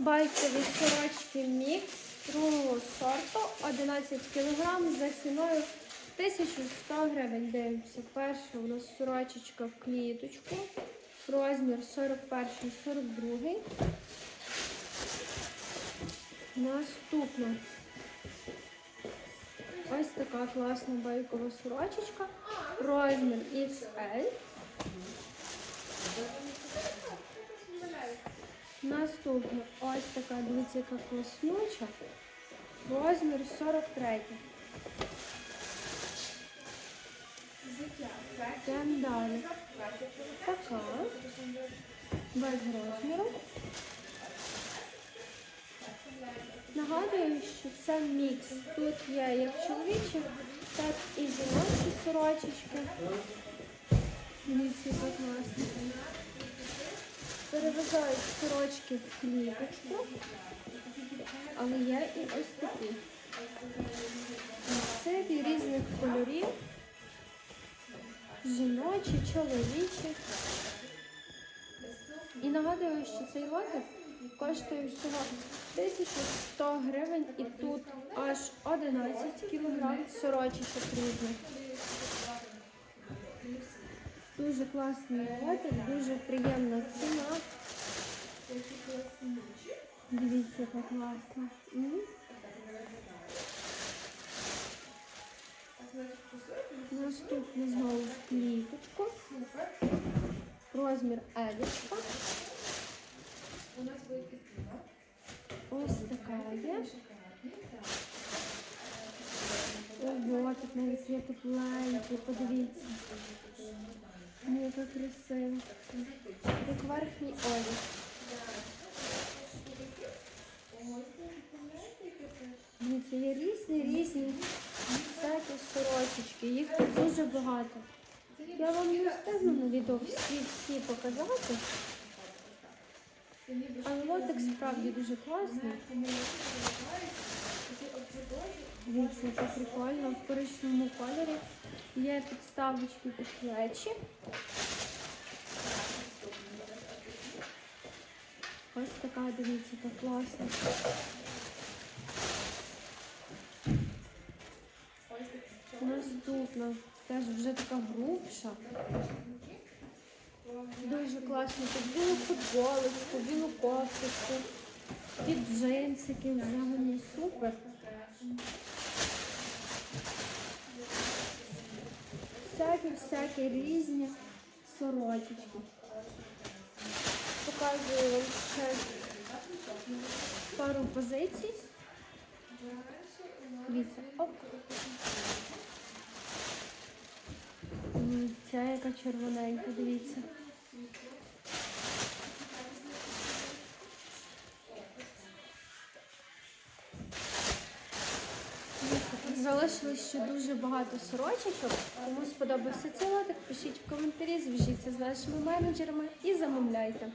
Байкові сорочки мікс другого сорту 11 кг за ціною 1100 гривень. Дивимося. Перша у нас сорочечка в кліточку. Розмір 41-42. Наступна. Ось така класна байкова сорочечка. Розмір XL. Наступна ось така, дивіться, яка класнюча. Розмір 43. Йдемо далі. Така. Без розміру. Нагадую, що це мікс. Тут є як чоловічі, так і жіночі сорочечки. Дивіться, яка класна. Переважають сорочки в кліточку, але є і ось такі. Це різних кольорів. Жіночі, чоловічі. І нагадую, що цей лотик коштує всього 1100 гривень і тут аж 11 кг сорочечок різних. Дуже класний лотик, дуже приємна ціна. Дивіться, яка класна. М. Наступне знову в кліточку. Розмір Елічка. Ось така є. Ого, тут навіть є тепленький, подивіться. Яка красиво. Як верхній одяг. Дивіться, є різні, різні всякі сорочечки. Їх тут дуже багато. Я вам не встигну на відео всі-всі показати. Але лотик справді дуже класний. Дивіться, це прикольно. В коричневому кольорі є підставочки під плечі. Ось така, дивіться, яка класна. Наступна теж вже така грубша. Дуже класно. Під білу футболочку, білу кофточку, під джинсики, взагалі супер. Всякі-всякі різні сорочечки. Показую вам ще пару позицій. Дивіться, оп. Ця яка червоненька, дивіться. Залишилось ще дуже багато сорочечок. Кому сподобався цей лотик, пишіть в коментарі, зв'яжіться з нашими менеджерами і замовляйте.